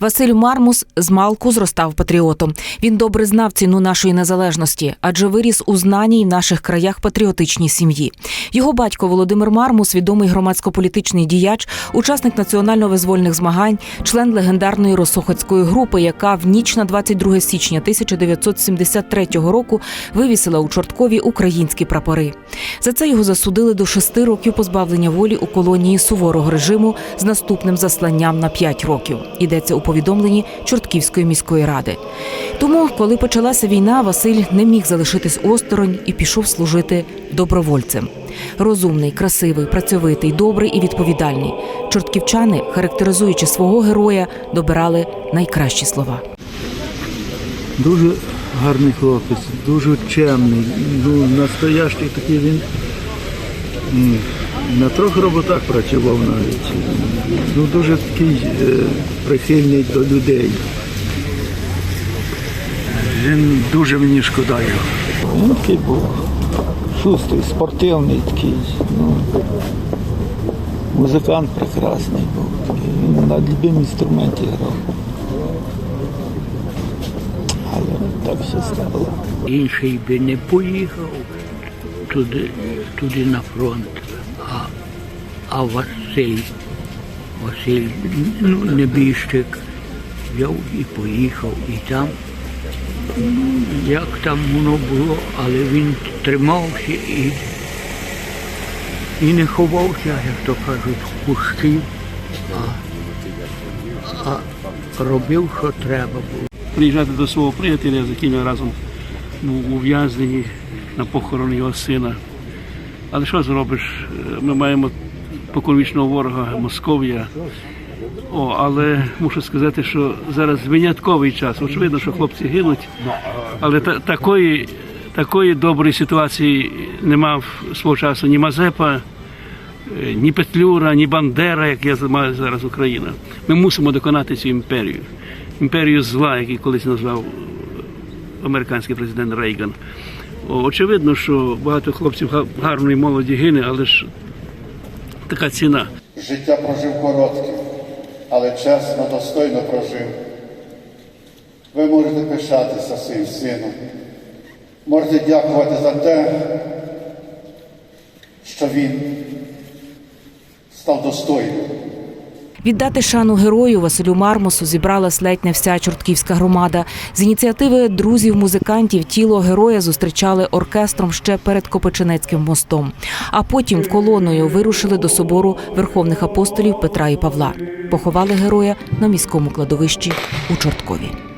Василь Мармус з малку зростав патріотом. Він добре знав ціну нашої незалежності, адже виріс у знаній в наших краях патріотичній сім'ї. Його батько Володимир Мармус, відомий громадсько-політичний діяч, учасник національно-визвольних змагань, член легендарної Росохотської групи, яка в ніч на 22 січня 1973 року вивісила у Чорткові українські прапори. За це його засудили до шести років позбавлення волі у колонії суворого режиму з наступним засланням на п'ять років. Йдеться у повідомленні Чортківської міської ради. Тому, коли почалася війна, Василь не міг залишитись осторонь і пішов служити добровольцем. Розумний, красивий, працьовитий, добрий і відповідальний. Чортківчани, характеризуючи свого героя, добирали найкращі слова. Дуже гарний хлопець, дуже чемний, ну, настоящий такий він. На трьох роботах працював навіть. Ну, дуже такий е, прихильний до людей. Він дуже мені шкода його. Він такий був шустрий, спортивний такий. Ну, музикант прекрасний був. Такий. Він на будь-якому інструменті грав. Але так все стало. інший би не поїхав туди, туди на фронт. А, Василь, ну, небіжчик, взяв і поїхав. І там, ну, як там воно було, але він тримався і, і не ховався, як то кажуть, в кущів, а, а робив, що треба було. приїжджати до свого приятеля, з яким я разом був ув'язнені на похорон його сина. Але що зробиш? Е, Ми маємо покорвічного ворога Московія. О, але мушу сказати, що зараз винятковий час. Очевидно, що хлопці гинуть, але та, такої, такої доброї ситуації не мав свого часу ні Мазепа, е, ні Петлюра, ні Бандера, як я маю зараз Україна. Ми мусимо доконати цю імперію. Імперію зла, який колись назвав американський президент Рейган. Очевидно, що багато хлопців гарної молоді гине, але ж така ціна. Життя прожив коротке, але чесно, достойно прожив. Ви можете пишатися своїм сином. Можете дякувати за те, що він став достойним. Віддати шану герою Василю Мармосу зібралась ледь не вся чортківська громада. З ініціативи друзів-музикантів тіло героя зустрічали оркестром ще перед Копиченецьким мостом. А потім колоною вирушили до собору верховних апостолів Петра і Павла. Поховали героя на міському кладовищі у Чорткові.